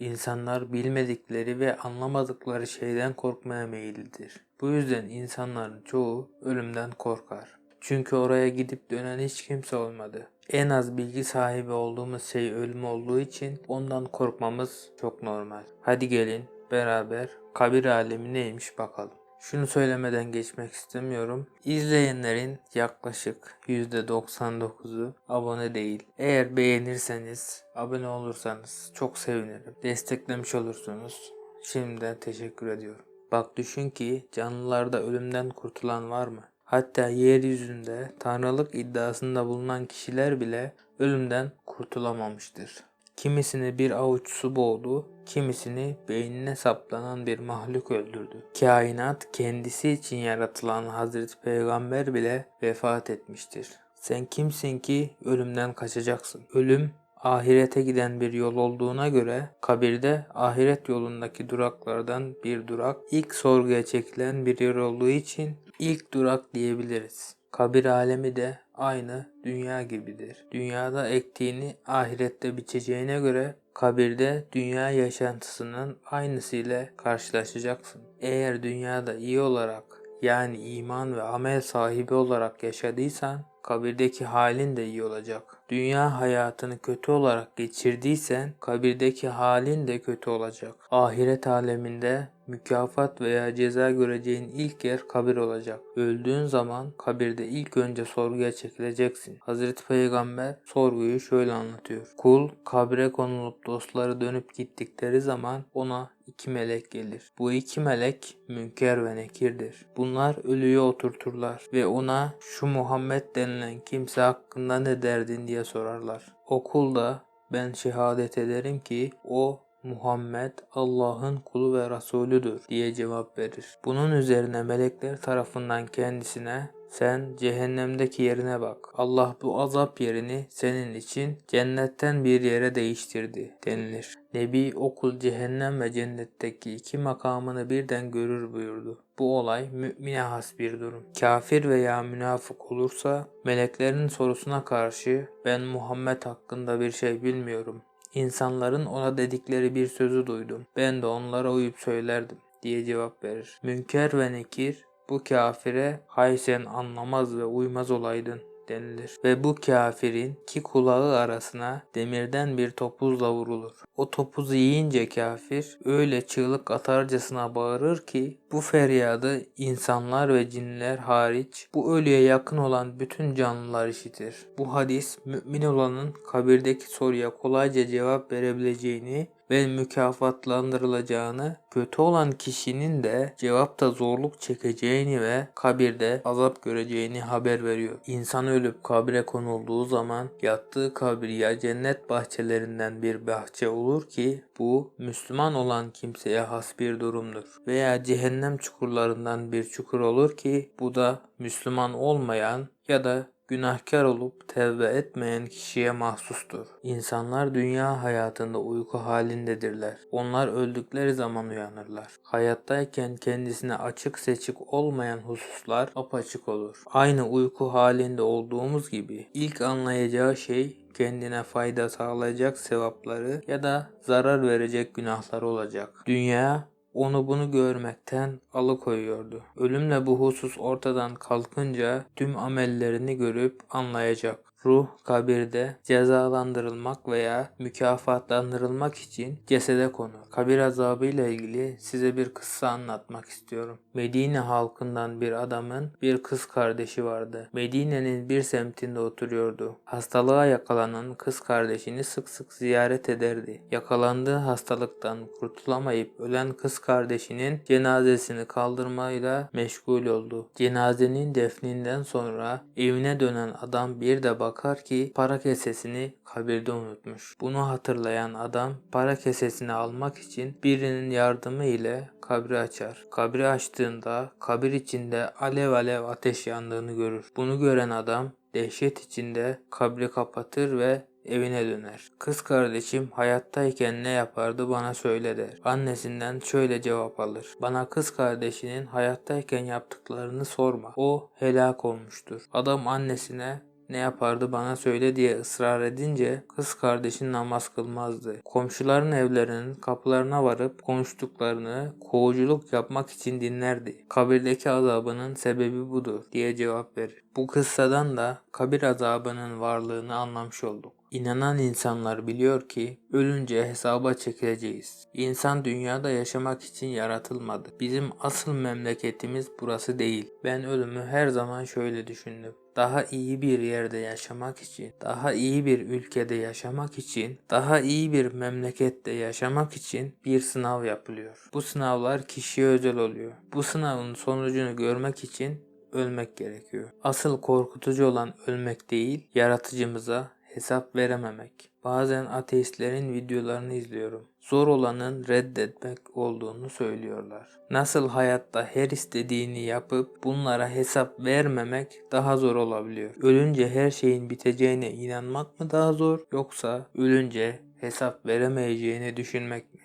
İnsanlar bilmedikleri ve anlamadıkları şeyden korkmaya meyillidir. Bu yüzden insanların çoğu ölümden korkar. Çünkü oraya gidip dönen hiç kimse olmadı. En az bilgi sahibi olduğumuz şey ölüm olduğu için ondan korkmamız çok normal. Hadi gelin beraber kabir alemi neymiş bakalım. Şunu söylemeden geçmek istemiyorum. İzleyenlerin yaklaşık %99'u abone değil. Eğer beğenirseniz, abone olursanız çok sevinirim. Desteklemiş olursunuz. Şimdiden teşekkür ediyorum. Bak düşün ki canlılarda ölümden kurtulan var mı? Hatta yeryüzünde tanrılık iddiasında bulunan kişiler bile ölümden kurtulamamıştır. Kimisini bir avuç su boğdu, kimisini beynine saplanan bir mahluk öldürdü. Kainat kendisi için yaratılan Hazreti Peygamber bile vefat etmiştir. Sen kimsin ki ölümden kaçacaksın? Ölüm ahirete giden bir yol olduğuna göre kabirde ahiret yolundaki duraklardan bir durak ilk sorguya çekilen bir yer olduğu için ilk durak diyebiliriz. Kabir alemi de aynı dünya gibidir. Dünyada ektiğini ahirette biçeceğine göre kabirde dünya yaşantısının aynısıyla karşılaşacaksın. Eğer dünyada iyi olarak yani iman ve amel sahibi olarak yaşadıysan kabirdeki halin de iyi olacak. Dünya hayatını kötü olarak geçirdiysen kabirdeki halin de kötü olacak. Ahiret aleminde mükafat veya ceza göreceğin ilk yer kabir olacak. Öldüğün zaman kabirde ilk önce sorguya çekileceksin. Hazreti Peygamber sorguyu şöyle anlatıyor. Kul kabre konulup dostları dönüp gittikleri zaman ona iki melek gelir. Bu iki melek Münker ve Nekir'dir. Bunlar ölüyü oturturlar ve ona şu Muhammed denilen kimse hakkında ne derdin diye sorarlar. O kul da ben şehadet ederim ki o Muhammed Allah'ın kulu ve Resulüdür diye cevap verir. Bunun üzerine melekler tarafından kendisine sen cehennemdeki yerine bak. Allah bu azap yerini senin için cennetten bir yere değiştirdi denilir. Nebi okul cehennem ve cennetteki iki makamını birden görür buyurdu. Bu olay mümine has bir durum. Kafir veya münafık olursa meleklerin sorusuna karşı ben Muhammed hakkında bir şey bilmiyorum. İnsanların ona dedikleri bir sözü duydum. Ben de onlara uyup söylerdim diye cevap verir. Münker ve Nekir bu kafire hay sen anlamaz ve uymaz olaydın denilir. Ve bu kafirin iki kulağı arasına demirden bir topuzla vurulur. O topuzu yiyince kafir öyle çığlık atarcasına bağırır ki bu feryadı insanlar ve cinler hariç bu ölüye yakın olan bütün canlılar işitir. Bu hadis mümin olanın kabirdeki soruya kolayca cevap verebileceğini ve mükafatlandırılacağını, kötü olan kişinin de cevapta zorluk çekeceğini ve kabirde azap göreceğini haber veriyor. İnsan ölüp kabre konulduğu zaman yattığı kabir ya cennet bahçelerinden bir bahçe olur ki bu Müslüman olan kimseye has bir durumdur. Veya cehennem çukurlarından bir çukur olur ki bu da Müslüman olmayan ya da günahkar olup tevbe etmeyen kişiye mahsustur. İnsanlar dünya hayatında uyku halindedirler. Onlar öldükleri zaman uyanırlar. Hayattayken kendisine açık seçik olmayan hususlar apaçık olur. Aynı uyku halinde olduğumuz gibi ilk anlayacağı şey kendine fayda sağlayacak sevapları ya da zarar verecek günahları olacak. Dünya onu bunu görmekten alıkoyuyordu. Ölümle bu husus ortadan kalkınca tüm amellerini görüp anlayacak. Ruh kabirde cezalandırılmak veya mükafatlandırılmak için cesede konur. Kabir azabı ile ilgili size bir kıssa anlatmak istiyorum. Medine halkından bir adamın bir kız kardeşi vardı. Medine'nin bir semtinde oturuyordu. Hastalığa yakalanan kız kardeşini sık sık ziyaret ederdi. Yakalandığı hastalıktan kurtulamayıp ölen kız kardeşinin cenazesini kaldırmayla meşgul oldu. Cenazenin defninden sonra evine dönen adam bir de bakar ki para kesesini kabirde unutmuş. Bunu hatırlayan adam para kesesini almak için birinin yardımı ile kabri açar. Kabri açtığında kabir içinde alev alev ateş yandığını görür. Bunu gören adam dehşet içinde kabri kapatır ve evine döner. Kız kardeşim hayattayken ne yapardı bana söyle der. Annesinden şöyle cevap alır. Bana kız kardeşinin hayattayken yaptıklarını sorma. O helak olmuştur. Adam annesine ne yapardı bana söyle diye ısrar edince kız kardeşin namaz kılmazdı. Komşuların evlerinin kapılarına varıp konuştuklarını kovuculuk yapmak için dinlerdi. Kabirdeki azabının sebebi budur diye cevap verir. Bu kıssadan da kabir azabının varlığını anlamış olduk. İnanan insanlar biliyor ki ölünce hesaba çekileceğiz. İnsan dünyada yaşamak için yaratılmadı. Bizim asıl memleketimiz burası değil. Ben ölümü her zaman şöyle düşündüm. Daha iyi bir yerde yaşamak için, daha iyi bir ülkede yaşamak için, daha iyi bir memlekette yaşamak için bir sınav yapılıyor. Bu sınavlar kişiye özel oluyor. Bu sınavın sonucunu görmek için ölmek gerekiyor. Asıl korkutucu olan ölmek değil, yaratıcımıza hesap verememek. Bazen ateistlerin videolarını izliyorum. Zor olanın reddetmek olduğunu söylüyorlar. Nasıl hayatta her istediğini yapıp bunlara hesap vermemek daha zor olabiliyor. Ölünce her şeyin biteceğine inanmak mı daha zor yoksa ölünce hesap veremeyeceğini düşünmek mi?